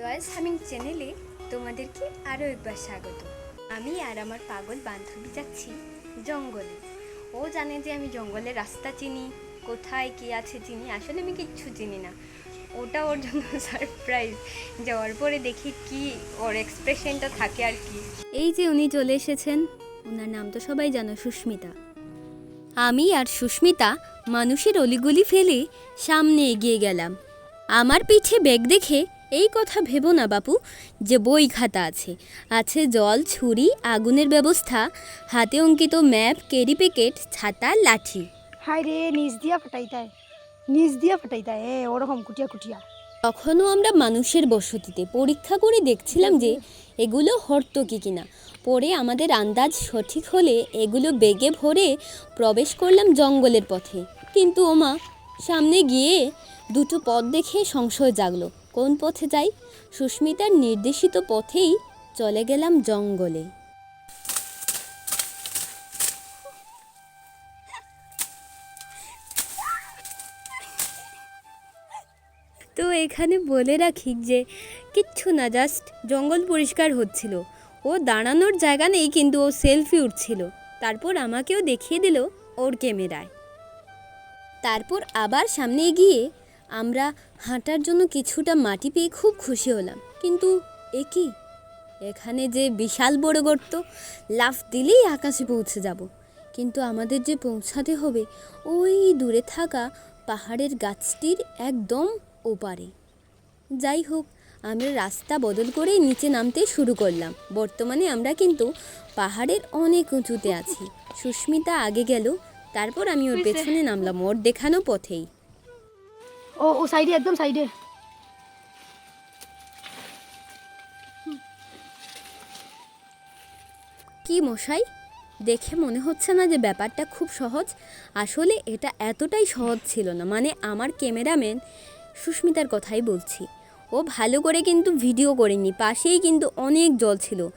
Royal summing চ্যানেলে তোমাদেরকে আরও একবার স্বাগত। আমি আর আমার পাগল বান্ধবী যাচ্ছি জঙ্গলে। ও জানে যে আমি জঙ্গলের রাস্তা চিনি, কোথায় কি আছে চিনি, আসলে আমি কিচ্ছু চিনি না। ওটা ওর জন্য সারপ্রাইজ যাওয়ার পরে দেখি কি ওর এক্সপ্রেশনটা থাকে আর কি। এই যে উনি চলে এসেছেন ওনার নাম তো সবাই জানো, সুস্মিতা। আমি আর সুস্মিতা মানুষের অলিগুলি ফেলে সামনে এগিয়ে গেলাম। আমার পিঠে ব্যাগ দেখে এই কথা ভেবো না বাপু যে বই খাতা আছে। আছে জল ছুরি আগুনের ব্যবস্থা হাতে অঙ্কিত ম্যাপ কেরি প্যাকেট ছাতা লাঠি। হাই রে নিচ দিয়া ফাটাইতায় নিচ দিয়া ফাটাইতায় এ ওরকম কুটিয়া কুটিয়া তখনও আমরা মানুষের বসতিতে পরীক্ষা করে দেখছিলাম যে এগুলো হর্তকি কিনা। পরে আমাদের আন্দাজ সঠিক হলে এগুলো বেগে ভরে প্রবেশ করলাম জঙ্গলের পথে। কিন্তু ওমা সামনে গিয়ে দুটো পথ দেখে সংশয় জাগলো। কোন পথে যাই? সুস্মিতার নির্দেশিত পথেই চলে গেলাম জঙ্গলে। তো এখানে বলে রাখি যে, কিচ্ছু না, জাস্ট জঙ্গল পরিষ্কার হচ্ছিল। ও দাঁড়ানোর জায়গা নেই, কিন্তু ও সেলফি উঠছিল। তারপর আমাকেও দেখিয়ে দিল ওর ক্যামেরায়। তারপর আবার সামনে এগিয়ে আমরা হাঁটার জন্য কিছুটা মাটি পেয়ে খুব খুশি হলাম। কিন্তু এ কি? এখানে যে বিশাল বড় গর্ত লাফ দিলেই আকাশে পৌঁছে যাব। কিন্তু আমাদের যে পৌঁছাতে হবে ওই দূরে থাকা পাহাড়ের গাছটির একদম ওপারে। যাই হোক আমরা রাস্তা বদল করে নিচে নামতে শুরু করলাম। বর্তমানে আমরা কিন্তু পাহাড়ের অনেক উঁচুতে আছি। সুস্মিতা আগে গেল তারপর আমি ওর পেছনে নামলাম ওর দেখানো পথেই। ও ও সাইডে, একদম সাইডে। কি মশাই? দেখে মনে হচ্ছে না যে ব্যাপারটা খুব সহজ। আসলে এটা এতটাই সহজ ছিল না। মানে আমার ক্যামেরাম্যান সুস্মিতার কথাই বলছি। ও ভালো করে কিন্তু ভিডিও করেনি। পাশেই কিন্তু অনেক জল ছিল।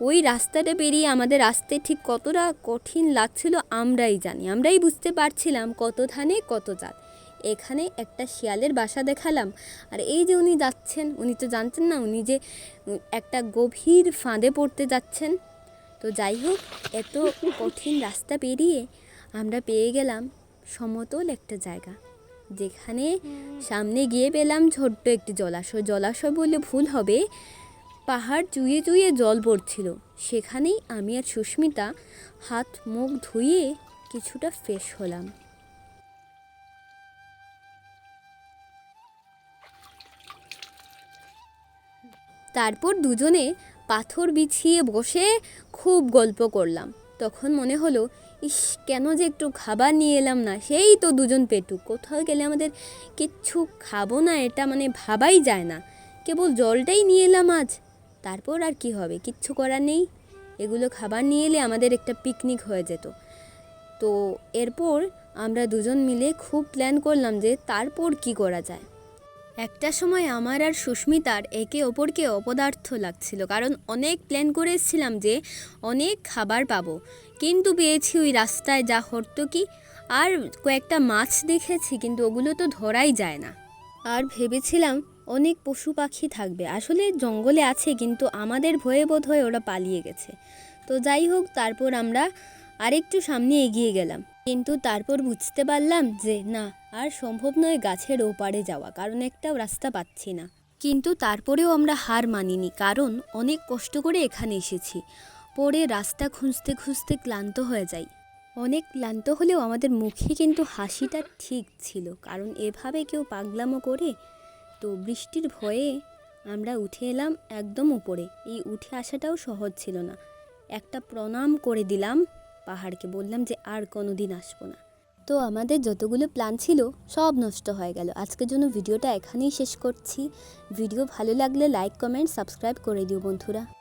ওই রাস্তাটা পেরিয়ে আমাদের আসতে ঠিক কতটা কঠিন লাগছিল আমরাই জানি। আমরাই বুঝতে পারছিলাম কত ধানে কত জাত। এখানে একটা শিয়ালের বাসা দেখালাম। আর এই যে উনি যাচ্ছেন উনি তো জানতেন না উনি যে একটা গভীর ফাঁদে পড়তে যাচ্ছেন। তো যাই হোক এত কঠিন রাস্তা পেরিয়ে আমরা পেয়ে গেলাম সমতল একটা জায়গা যেখানে সামনে গিয়ে পেলাম ছোট্ট একটি জলাশয়। জলাশয় বললে ভুল হবে পাহাড় চুয়ে চুয়ে জল পড়ছিল। সেখানেই আমি আর সুস্মিতা হাত মুখ ধুয়ে কিছুটা ফ্রেশ হলাম। তারপর দুজনে পাথর বিছিয়ে বসে খুব গল্প করলাম। তখন মনে হলো, ইস, কেন যে একটু খাবার নিয়ে এলাম না? সেই তো দুজন পেটু। কোথাও গেলে আমাদের কিচ্ছু খাব না, এটা মানে ভাবাই যায় না। কেবল জলটাই নিয়ে এলাম আজ। তারপর আর কি হবে? কিচ্ছু করার নেই। এগুলো খাবার নিয়ে এলে আমাদের একটা পিকনিক হয়ে যেত। তো এরপর আমরা দুজন মিলে খুব প্ল্যান করলাম যে তারপর কি করা যায়? একটা সময় আমার আর সুস্মিতার একে অপরকে অপদার্থ লাগছিল, কারণ অনেক প্ল্যান করে এসেছিলাম যে অনেক খাবার পাবো। কিন্তু পেয়েছি ওই রাস্তায় যা হর্তকি আর কয়েকটা মাছ দেখেছি, কিন্তু ওগুলো তো ধরাই যায় না। আর ভেবেছিলাম অনেক পশু পাখি থাকবে, আসলে জঙ্গলে আছে, কিন্তু আমাদের ভয়ে বোধ হয় ওরা পালিয়ে গেছে। তো যাই হোক, তারপর আমরা আরেকটু সামনে এগিয়ে গেলাম। কিন্তু তারপর বুঝতে পারলাম যে না, আর সম্ভব নয় গাছের ওপারে যাওয়া, কারণ একটাও রাস্তা পাচ্ছি না। কিন্তু তারপরেও আমরা হার মানিনি, কারণ অনেক কষ্ট করে এখানে এসেছি। পরে রাস্তা খুঁজতে খুঁজতে ক্লান্ত হয়ে যাই। অনেক ক্লান্ত হলেও আমাদের মুখে কিন্তু হাসিটা ঠিক ছিল, কারণ এভাবে কেউ পাগলামো করে তো বৃষ্টির ভয়ে আমরা উঠে এলাম একদম উপরে। এই উঠে আসাটাও সহজ ছিল না। একটা প্রণাম করে দিলাম। পাহাড়কে বললাম যে আর কোনো দিন আসব না। তো আমাদের যতগুলো প্ল্যান ছিল, সব নষ্ট হয়ে গেল। আজকের জন্য ভিডিওটা এখানেই শেষ করছি। ভিডিও ভালো লাগলে লাইক কমেন্ট সাবস্ক্রাইব করে দিও বন্ধুরা।